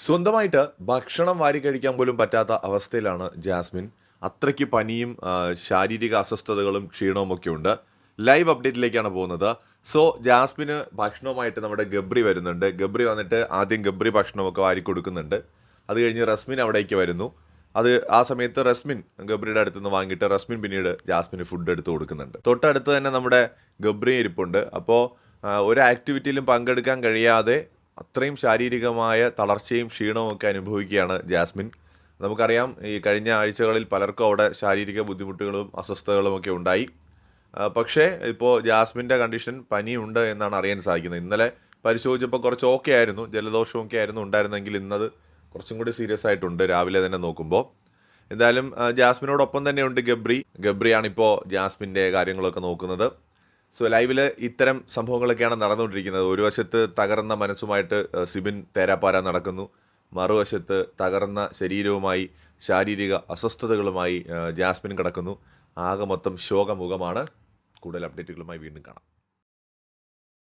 സ്വന്തമായിട്ട് ഭക്ഷണം വാരി കഴിക്കാൻ പോലും പറ്റാത്ത അവസ്ഥയിലാണ് ജാസ്മിൻ. അത്രയ്ക്ക് പനിയും ശാരീരിക അസ്വസ്ഥതകളും ക്ഷീണവും ഒക്കെ ഉണ്ട്. ലൈവ് അപ്ഡേറ്റിലേക്കാണ് പോകുന്നത്. സോ ജാസ്മിന് ഭക്ഷണവുമായിട്ട് നമ്മുടെ ഗബ്രി വരുന്നുണ്ട്. ഗബ്രി വന്നിട്ട് ആദ്യം ഗബ്രി ഭക്ഷണമൊക്കെ വാരി കൊടുക്കുന്നുണ്ട്. അത് കഴിഞ്ഞ് റസ്മിൻ അവിടേക്ക് വരുന്നു. അത് ആ സമയത്ത് റസ്മിൻ ഗബ്രിയുടെ അടുത്ത് നിന്ന് വാങ്ങിയിട്ട് റസ്മിൻ പിന്നീട് ജാസ്മിന് ഫുഡ് എടുത്ത് കൊടുക്കുന്നുണ്ട്. തൊട്ടടുത്ത് തന്നെ നമ്മുടെ ഗബ്രി ഇരിപ്പുണ്ട്. അപ്പോൾ ഒരു ആക്ടിവിറ്റിയിലും പങ്കെടുക്കാൻ കഴിയാതെ അത്രയും ശാരീരികമായ തളർച്ചയും ക്ഷീണവും ഒക്കെ അനുഭവിക്കുകയാണ് ജാസ്മിൻ. നമുക്കറിയാം ഈ കഴിഞ്ഞ ആഴ്ചകളിൽ പലർക്കും അവിടെ ശാരീരിക ബുദ്ധിമുട്ടുകളും അസ്വസ്ഥതകളും ഒക്കെ ഉണ്ടായി. പക്ഷേ ഇപ്പോൾ ജാസ്മിന്റെ കണ്ടീഷൻ പനിയുണ്ട് എന്നാണ് അറിയാൻ സാധിക്കുന്നത്. ഇന്നലെ പരിശോധിച്ചപ്പോൾ കുറച്ച് ഓക്കെ ആയിരുന്നു ജലദോഷവും ഒക്കെ ആയിരുന്നു ഉണ്ടായിരുന്നെങ്കിൽ ഇന്നത് കുറച്ചും കൂടി സീരിയസ് ആയിട്ടുണ്ട് രാവിലെ തന്നെ നോക്കുമ്പോൾ. എന്തായാലും ജാസ്മിനോടൊപ്പം തന്നെയുണ്ട് ഗബ്രി. ഗബ്രിയാണ് ഇപ്പോൾ ജാസ്മിന്റെ കാര്യങ്ങളൊക്കെ നോക്കുന്നത്. സോ ലൈവിൽ ഇത്തരം സംഭവങ്ങളൊക്കെയാണ് നടന്നുകൊണ്ടിരിക്കുന്നത്. ഒരു വശത്ത് തകർന്ന മനസ്സുമായിട്ട് സിബിൻ തേരാപ്പാര നടക്കുന്നു. മറുവശത്ത് തകർന്ന ശരീരവുമായി ശാരീരിക അസ്വസ്ഥതകളുമായി ജാസ്മിൻ കിടക്കുന്നു. ആകെ മൊത്തം ശോകമുഖമാണ്. കൂടുതൽ അപ്ഡേറ്റുകളുമായി വീണ്ടും കാണാം.